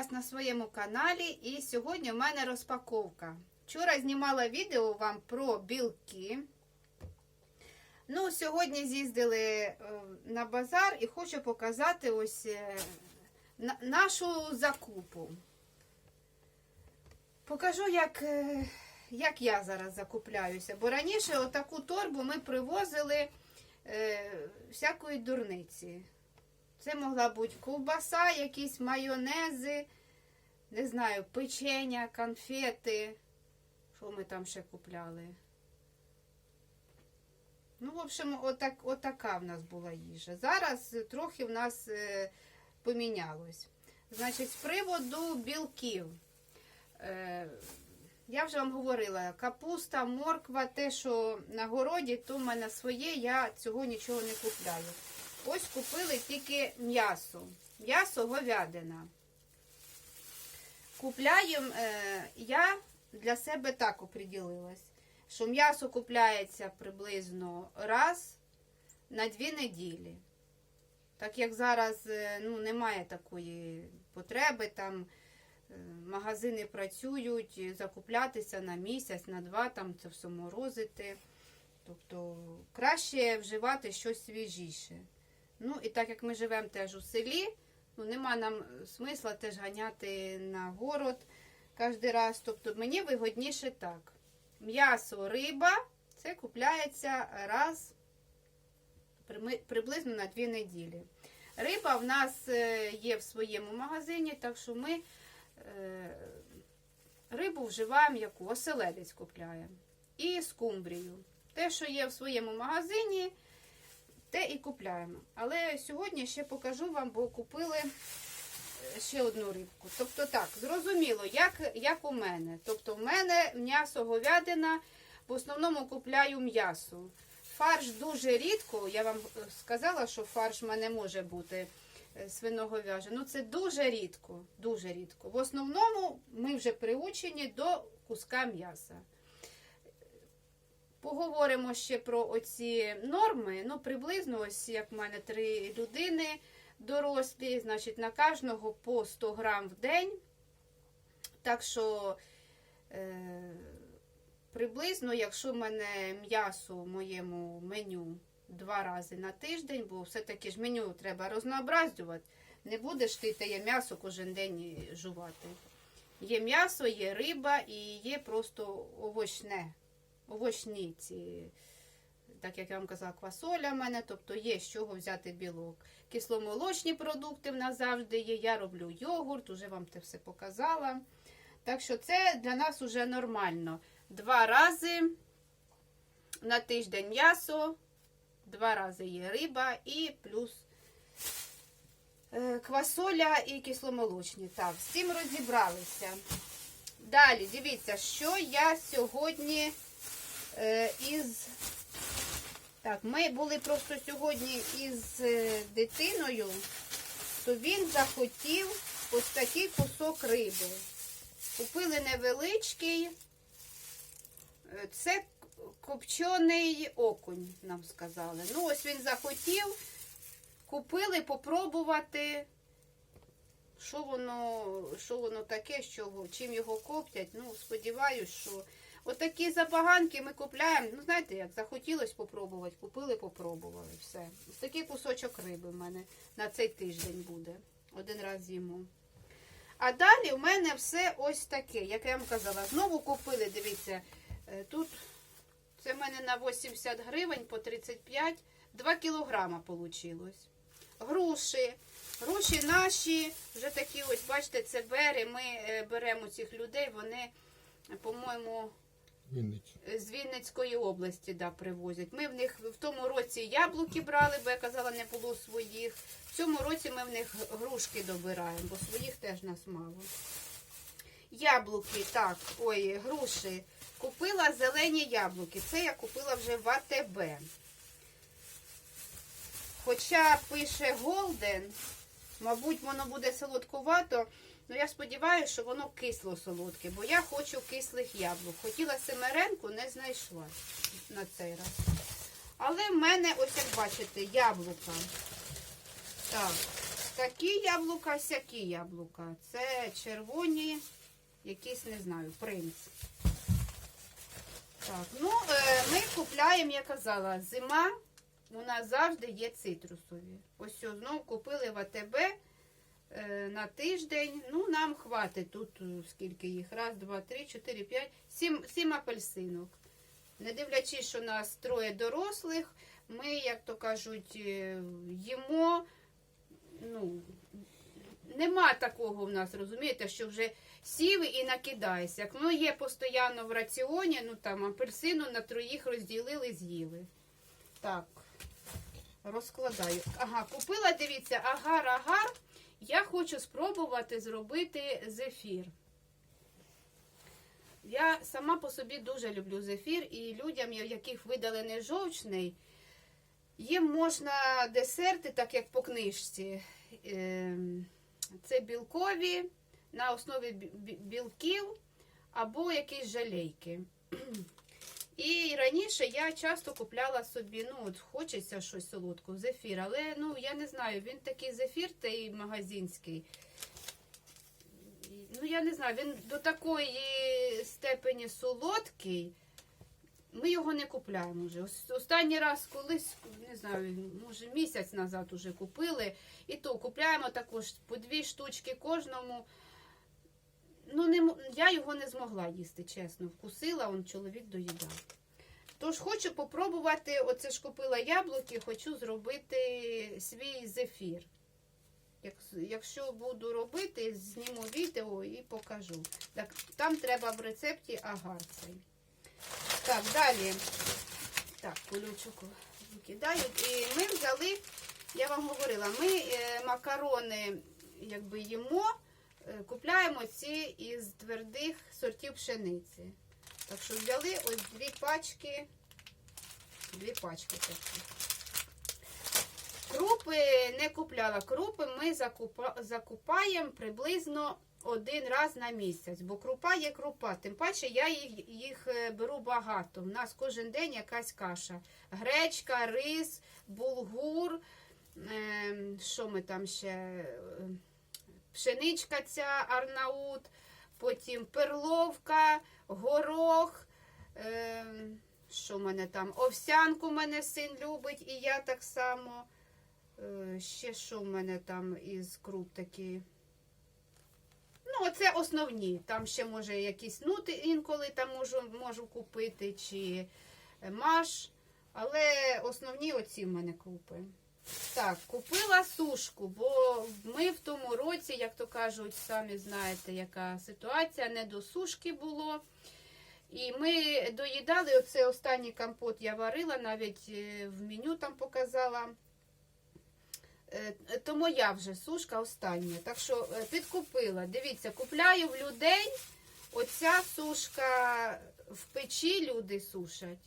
вас на своєму каналі і сьогодні в мене розпаковка. Вчора знімала відео вам про білки. Ну, сьогодні з'їздили е, на базар і хочу показати ось е, нашу закупу. Покажу, як, е, як я зараз закупляюся. Бо раніше отаку торбу ми привозили всякої дурниці. Це могла бути ковбаса, якісь майонези, не знаю, печення, конфети. Що ми там ще купляли? Ну, в общем, отак, отака в нас була їжа. Зараз трохи в нас е, помінялось. Значить, з приводу білків. Е, я вже вам говорила, капуста, морква, те, що на городі, то в мене своє, я цього нічого не купляю. Ось купили тільки м'ясо. М'ясо говядина. Купляємо, е, я для себе так оприділилась, що м'ясо купляється приблизно раз на дві неділі. Так як зараз е, ну, немає такої потреби, там е, магазини працюють, закуплятися на місяць, на два, там це все морозити. Тобто краще вживати щось свіжіше. Ну і так як ми живемо теж у селі, ну нема нам смисла теж ганяти на город кожен раз. Тобто мені вигодніше так. М'ясо, риба це купляється раз приблизно на дві неділі. Риба в нас е, є в своєму магазині, так що ми е, рибу вживаємо яку? Оселедець купляємо. І скумбрію. Те, що є в своєму магазині, те і купляємо. Але сьогодні ще покажу вам, бо купили е, ще одну рибку. Тобто так, зрозуміло, як, як у мене. Тобто в мене м'ясо говядина, в основному купляю м'ясо. Фарш дуже рідко, я вам е, сказала, що фарш в мене може бути е, свиноговяжий. Ну це дуже рідко, дуже рідко. В основному ми вже приучені до куска м'яса. Поговоримо ще про оці норми. Ну, приблизно, ось як в мене три людини дорослі, значить, на кожного по 100 грам в день. Так що е, приблизно, якщо в мене м'ясо в моєму меню два рази на тиждень, бо все-таки ж меню треба рознообразювати, не будеш ти те м'ясо кожен день жувати. Є м'ясо, є риба і є просто овочне овочні ці, так як я вам казала, квасоля в мене, тобто є з чого взяти білок. Кисломолочні продукти в нас завжди є. Я роблю йогурт, уже вам це все показала. Так що це для нас вже нормально. Два рази на тиждень м'ясо, два рази є риба і плюс е, квасоля і кисломолочні. Так, цим розібралися. Далі, дивіться, що я сьогодні із. Так, ми були просто сьогодні із е, дитиною, то він захотів ось такий кусок риби. Купили невеличкий. Е, Це копчений окунь, нам сказали. Ну, ось він захотів. Купили попробувати, що воно, що воно таке, чого, чим його коптять. Ну, сподіваюсь, що отакі забаганки ми купляємо. Ну, знаєте, як захотілося попробувати, купили, попробували. Все. Ось такий кусочок риби в мене на цей тиждень буде. Один раз з'їмо. А далі у мене все ось таке, як я вам казала. Знову купили, дивіться, е, тут це в мене на 80 гривень по 35, 2 кілограма вийшло. Груші. Груші наші, вже такі, ось, бачите, це бери. Ми е, беремо цих людей, вони, по-моєму, Вінниці. з Вінницької області да, привозять. Ми в них в тому році яблуки брали, бо я казала, не було своїх. В цьому році ми в них грушки добираємо, бо своїх теж нас мало. Яблуки, так, ой, груші. Купила зелені яблуки. Це я купила вже в АТБ. Хоча пише Голден, мабуть, воно буде солодкувато. Ну, я сподіваюся, що воно кисло солодке, бо я хочу кислих яблук. Хотіла семеренку, не знайшла на цей раз. Але в мене, ось як бачите, яблука. Так, такі яблука, сякі яблука. Це червоні, якісь, не знаю, принц. Так, ну, е, ми купляємо, я казала, зима. У нас завжди є цитрусові. Ось знову купили в АТБ на тиждень. Ну, нам хватить тут е, скільки їх. Раз, два, три, чотири, п'ять, сім, сім апельсинок. Не дивлячись, що нас троє дорослих, ми, як то кажуть, е, їмо. Ну, нема такого в нас, розумієте, що вже сів і накидаєшся. Як є постійно в раціоні, ну там апельсину на троїх розділили, з'їли. Так, розкладаю. Ага, купила, дивіться, агар-агар. Я хочу спробувати зробити зефір. Я сама по собі дуже люблю зефір, і людям, яких видалений жовчний, їм можна десерти, так як по книжці. Ем, Це білкові на основі бі- бі- білків або якісь жалейки. І раніше я часто купляла собі, ну от хочеться щось солодкого, зефір, але ну я не знаю, він такий зефір, той магазинський. Ну я не знаю, він до такої степені солодкий. Ми його не купляємо вже. Останній раз колись, не знаю, може місяць назад уже купили. І то купляємо також по дві штучки кожному. Ну, не, я його не змогла їсти, чесно. Вкусила, он чоловік доїдав. Тож хочу попробувати, оце ж купила яблуки, хочу зробити свій зефір. Як, якщо буду робити, зніму відео і покажу. Так, там треба в рецепті агар цей. Так, далі. Так, колючок викидаю. І ми взяли, я вам говорила, ми е, макарони якби їмо, купляємо ці із твердих сортів пшениці. Так що взяли ось дві пачки, дві пачки такі. Крупи не купляла. Крупи ми закупа, закупаємо приблизно один раз на місяць, бо крупа є крупа. Тим паче я їх, їх е, беру багато. У нас кожен день якась каша. Гречка, рис, булгур. ем, що ми там ще? Е, Пшеничка ця арнаут, потім перловка, горох. ем, що в мене там? Овсянку мене син любить, і я так само. Е, Ще що в мене там із круп такі. Ну, оце основні. Там ще може якісь нути інколи там можу, можу купити, чи е, маш. Але основні оці в мене крупи. Так, купила сушку, бо ми в тому році, як то кажуть, самі знаєте, яка ситуація, не до сушки було. І ми доїдали оце останній компот я варила, навіть е, в меню там показала. Е, То моя вже сушка остання. Так що е, підкупила. Дивіться, купляю в людей. Оця сушка в печі люди сушать.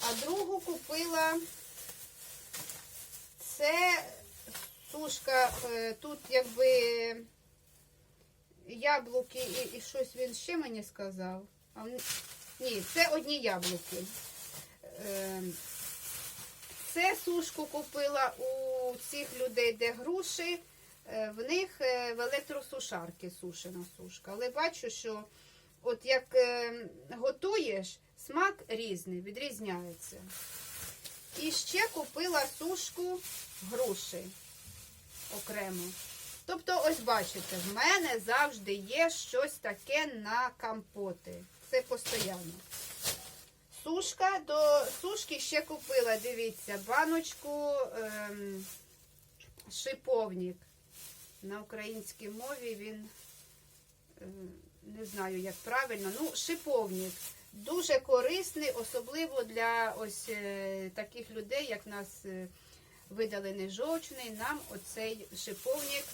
А другу купила. Це сушка, е, тут якби яблуки і, і щось він ще мені сказав. А, ні, це одні яблуки. Е, Це сушку купила у цих людей, де груші. Е, В них е, в електросушарки сушена сушка. Але бачу, що от як е, готуєш, смак різний, відрізняється. І ще купила сушку груші окремо. Тобто, ось бачите, в мене завжди є щось таке на компоти. Це постійно. Сушка до сушки ще купила, дивіться, баночку ем, шиповник. На українській мові він ем, не знаю, як правильно. Ну, шиповник. Дуже корисний, особливо для ось е, таких людей, як в нас е, видалений жовчний. Нам оцей шиповник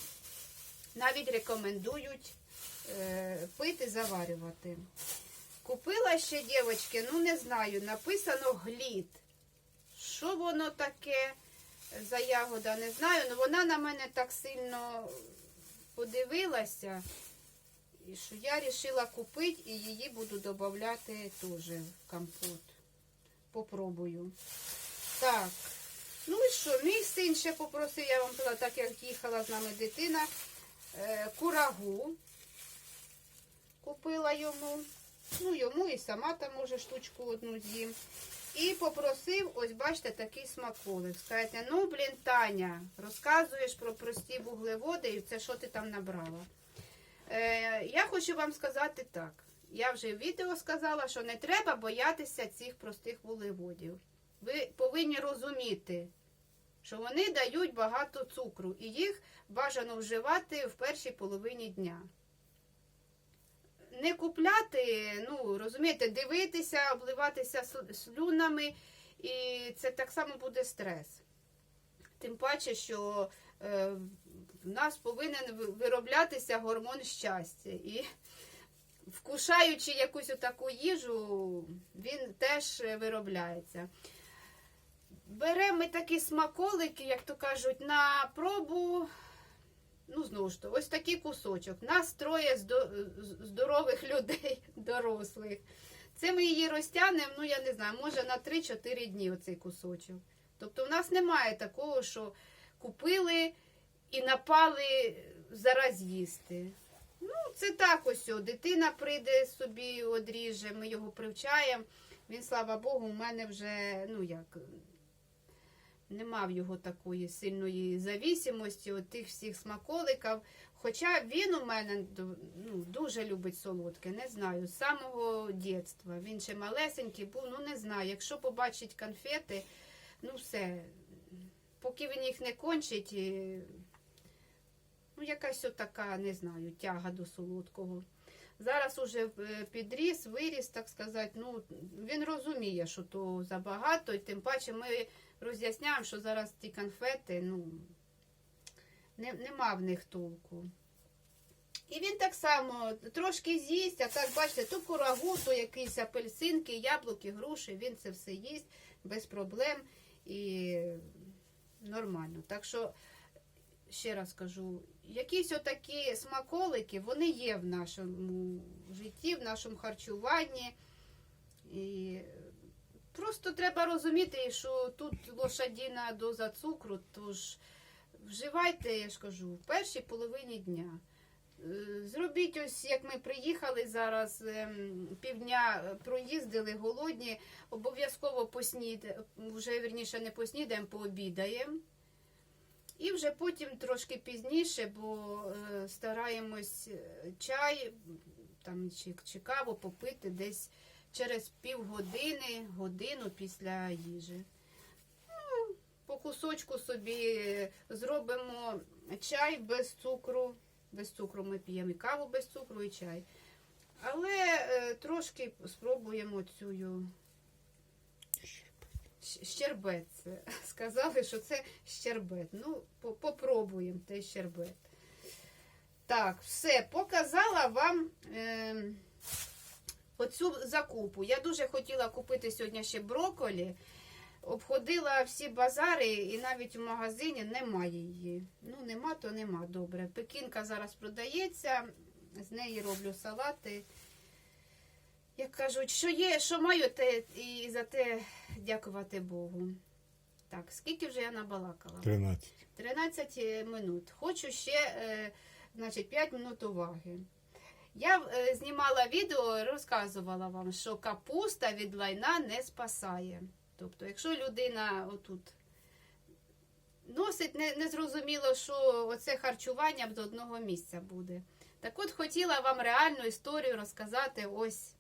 навіть рекомендують е, пити, заварювати. Купила ще, дівчатки, ну не знаю, написано глід. Що воно таке за ягода, не знаю. Ну вона на мене так сильно подивилася, і що я вирішила купити і її буду додавати теж в компот. Попробую. Так, Ну і що, мій син ще попросив, я вам казала, так як їхала з нами дитина, е, курагу купила йому. Ну, йому і сама там може штучку одну з'їм. І попросив, ось бачите, такий смаколик. Скажете, ну, блін, Таня, розказуєш про прості вуглеводи і це що ти там набрала. Е, я хочу вам сказати так. Я вже в відео сказала, що не треба боятися цих простих вуглеводів. Ви повинні розуміти, що вони дають багато цукру, і їх бажано вживати в першій половині дня. Не купляти, ну, розумієте, дивитися, обливатися слюнами, і це так само буде стрес. Тим паче, що е, в нас повинен вироблятися гормон щастя. І вкушаючи якусь таку їжу, він теж виробляється. Беремо ми такі смаколики, як то кажуть, на пробу. Ну, знову ж то, ось такий кусочок. Нас троє здорових людей, дорослих. Це ми її розтягнемо, ну я не знаю, може на 3-4 дні оцей кусочок. Тобто в нас немає такого, що купили і напали зараз їсти. Ну, це так ось. о, Дитина прийде собі, одріже, ми його привчаємо. Він, слава Богу, у мене вже, ну як, не мав його такої сильної завісимості, от тих всіх смаколиків. Хоча він у мене ну, дуже любить солодке, не знаю, з самого дитинства. Він ще малесенький був, ну не знаю. Якщо побачить конфети, ну все. Поки він їх не кончить, ну якась отака, не знаю, тяга до солодкого. Зараз уже е, підріс, виріс, так сказати, ну він розуміє, що то забагато, і тим паче ми роз'ясняємо, що зараз ті конфети, ну, не, нема в них толку. І він так само трошки з'їсть, а так, бачите, то курагу, то якісь апельсинки, яблуки, груші, він це все їсть без проблем і нормально. Так що, ще раз кажу, якісь отакі смаколики, вони є в нашому житті, в нашому харчуванні. І просто треба розуміти, що тут лошадіна доза цукру, тож вживайте, я ж кажу, в першій половині дня. Е, Зробіть ось, як ми приїхали зараз, ем, півдня проїздили голодні, обов'язково поснідаємо, вже вірніше не поснідаємо, пообідаємо. І вже потім трошки пізніше, бо е, стараємось е, чай там, чи, чи каву попити десь через півгодини, годину після їжі. Ну, по кусочку собі е, зробимо чай без цукру. Без цукру ми п'ємо і каву без цукру, і чай. Але трошки спробуємо цю щербет. Сказали, що це щербет. Ну, попробуємо той щербет. Так, все, показала вам е, оцю закупу. Я дуже хотіла купити сьогодні ще брокколі. Обходила всі базари і навіть в магазині немає її. Ну, нема, то нема. Добре. Пекінка зараз продається, з неї роблю салати. Як кажуть, що є, що маю, те і за те дякувати Богу. Так, скільки вже я набалакала? 13. 13 минут. Хочу ще, е, значить, 5 минут уваги. Я е, знімала відео, розказувала вам, що капуста від лайна не спасає. Тобто, якщо людина отут носить, не, не зрозуміло, що оце харчування з одного місця буде. Так от хотіла вам реальну історію розказати ось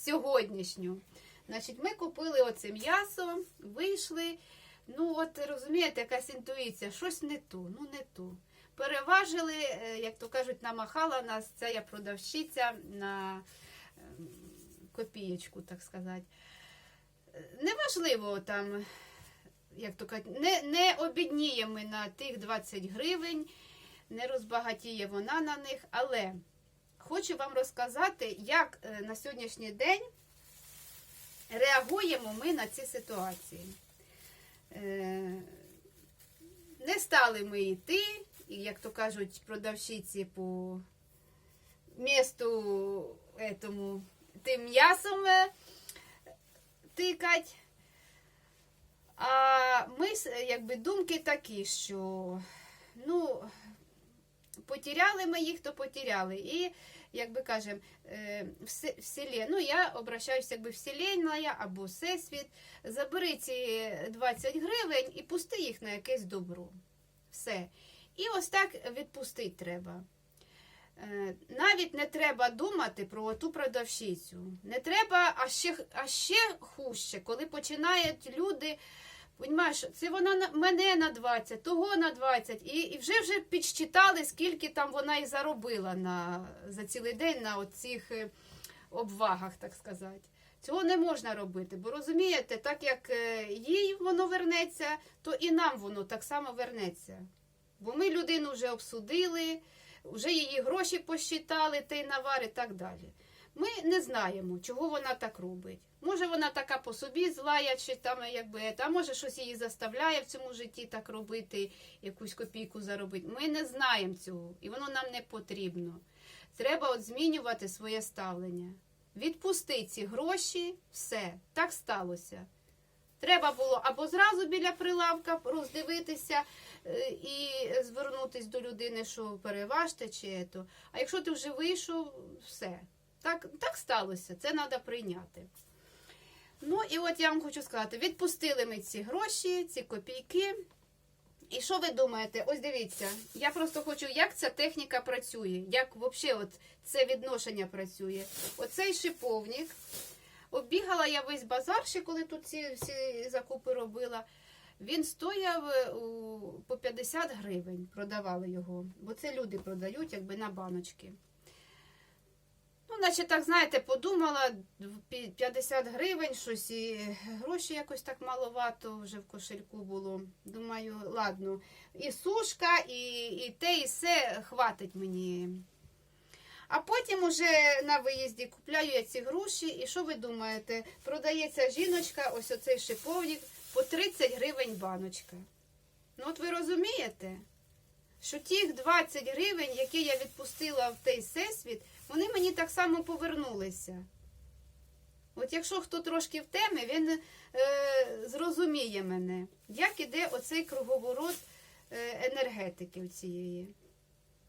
сьогоднішню. Значить, ми купили оце м'ясо, вийшли. Ну, от розумієте, якась інтуїція, щось не то, ну не то. Переважили, е, як то кажуть, намахала нас ця продавщиця на ем, копієчку, так сказати. Неважливо там, як то кажуть, не, не обідніє ми на тих 20 гривень, не розбагатіє вона на них, але хочу вам розказати, як е, на сьогоднішній день реагуємо ми на ці ситуації. Е, Не стали ми йти, як то кажуть, продавщиці по місту этому, тим м'ясом е, тикать. А ми якби думки такі, що ну, потеряли ми їх, то потеряли. І, як би кажемо, е, ну, я обращаюся якби вселенная або всесвіт, забери ці 20 гривень і пусти їх на якесь добро. Все. І ось так відпустити треба. Е, Навіть не треба думати про ту продавщицю. Не треба, а ще, а ще хужче, коли починають люди. Понімаєш, це вона на мене на 20, того на 20, і, і вже вже підсчитали, скільки там вона і заробила на, за цілий день на оцих е, обвагах, так сказати. Цього не можна робити, бо розумієте, так як е, їй воно вернеться, то і нам воно так само вернеться. Бо ми людину вже обсудили, вже її гроші посчитали, той навар і так далі. Ми не знаємо, чого вона так робить. Може, вона така по собі злая, чи там якби, а може щось її заставляє в цьому житті так робити, якусь копійку заробити. Ми не знаємо цього, і воно нам не потрібно. Треба от змінювати своє ставлення. Відпусти ці гроші, все, так сталося. Треба було або зразу біля прилавка роздивитися е, і звернутися до людини, що переважте чи то. А якщо ти вже вийшов, все. Так, так сталося, це треба прийняти. Ну і от я вам хочу сказати: відпустили ми ці гроші, ці копійки. І що ви думаєте? Ось дивіться, я просто хочу, як ця техніка працює, як взагалі от це відношення працює. Оцей шиповник. Оббігала я весь базар, ще коли тут ці всі закупи робила. Він стояв е, по 50 гривень, продавали його, бо це люди продають якби на баночки. Наче так, знаєте, подумала, 50 гривень, щось і гроші якось так маловато вже в кошельку було. Думаю, ладно, і сушка, і, і те, і все хватить мені. А потім уже на виїзді купляю я ці гроші, і що ви думаєте? Продається жіночка, ось оцей шиповник, по 30 гривень баночка. Ну от ви розумієте, що тих 20 гривень, які я відпустила в той всесвіт, вони мені так само повернулися. От якщо хто трошки в темі, він е, зрозуміє мене, як іде оцей круговорот е, енергетики цієї.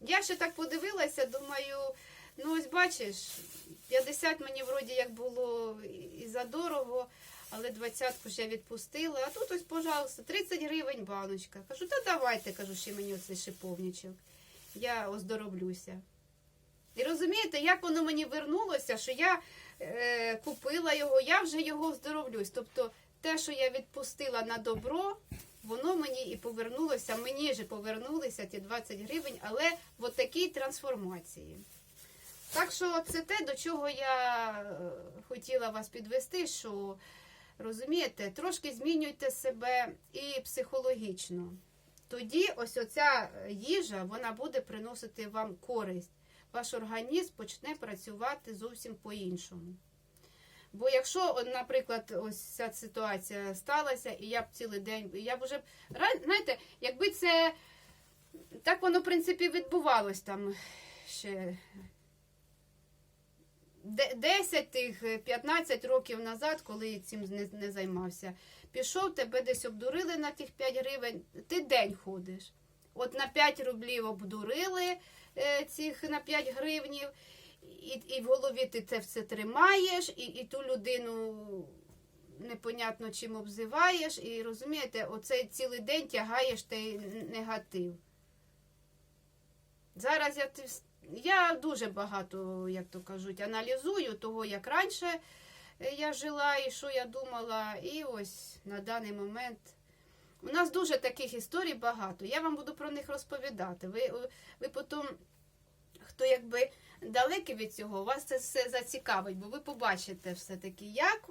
Я ще так подивилася, думаю, ну ось бачиш, 50 мені вроді як було і задорого, але 20 ж я відпустила. А тут ось, пожалуйста, 30 гривень баночка. Кажу, та давайте, кажу, ще мені оцей шиповничок. Я оздороблюся. І розумієте, як воно мені вернулося, що я е, купила його, я вже його оздоровлюсь. Тобто те, що я відпустила на добро, воно мені і повернулося, мені ж повернулися ті 20 гривень, але в такій трансформації. Так що це те, до чого я е, хотіла вас підвести, що розумієте, трошки змінюйте себе і психологічно. Тоді ось оця їжа вона буде приносити вам користь. Ваш організм почне працювати зовсім по-іншому. Бо якщо, наприклад, ось ця ситуація сталася, і я б цілий день, я б уже знаєте, якби це так воно, в принципі, відбувалось там ще 10 тих, е, 15 років назад, коли цим не, не займався. Пішов, тебе десь обдурили на тих 5 гривень, ти день ходиш. От на 5 рублів обдурили е, цих на 5 гривнів, і, і в голові ти це все тримаєш, і, і ту людину непонятно чим обзиваєш, і розумієте, оцей цілий день тягаєш той негатив. Зараз я, я дуже багато, як то кажуть, аналізую того, як раніше е, я жила і що я думала, і ось на даний момент. У нас дуже таких історій багато. Я вам буду про них розповідати. Ви, е, ви потім, хто якби далекий від цього, вас це все зацікавить, бо ви побачите все-таки, як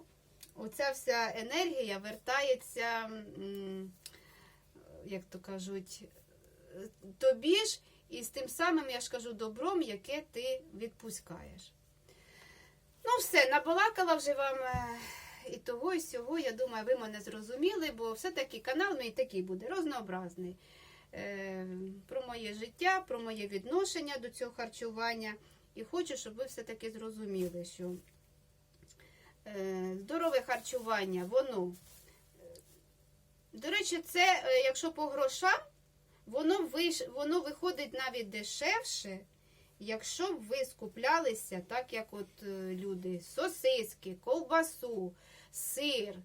оця вся енергія вертається, як то кажуть, е, тобі ж і з тим самим, я ж кажу, добром, яке ти відпускаєш. Ну, все, набалакала вже вам е, і того, і сього. Я думаю, ви мене зрозуміли, бо все-таки канал мій такий буде рознообразний. Е, про моє життя, про моє відношення до цього харчування. І хочу, щоб ви все-таки зрозуміли, що е, здорове харчування, воно До речі, це, якщо по грошам, воно, виш... воно виходить навіть дешевше, якщо б ви скуплялися, так як от е, люди, сосиски, ковбасу, сир.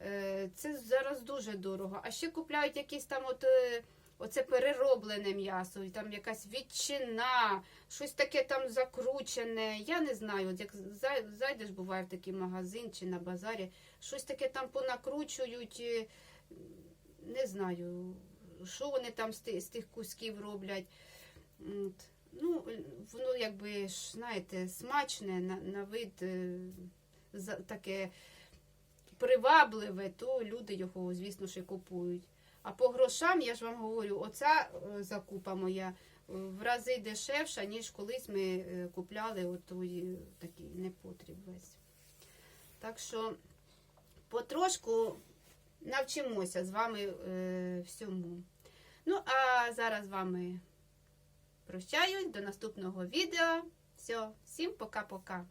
Е, Це зараз дуже дорого. А ще купляють якісь там от. е, Оце перероблене м'ясо, там якась відчина, щось таке там закручене. Я не знаю, от як зайдеш, буває в такий магазин чи на базарі, щось таке там понакручують. Не знаю, що вони там з тих, з тих кусків роблять. Ну, воно якби знаєте, смачне на, на вид е, таке привабливе, то люди його, звісно, ще купують. А по грошам, я ж вам говорю, оця е, закупа моя е, в рази дешевша, ніж колись ми купляли отой такий непотріб весь. Так що потрошку навчимося з вами всьому. Ну, а зараз з вами прощаюсь до наступного відео. Все, всім пока-пока.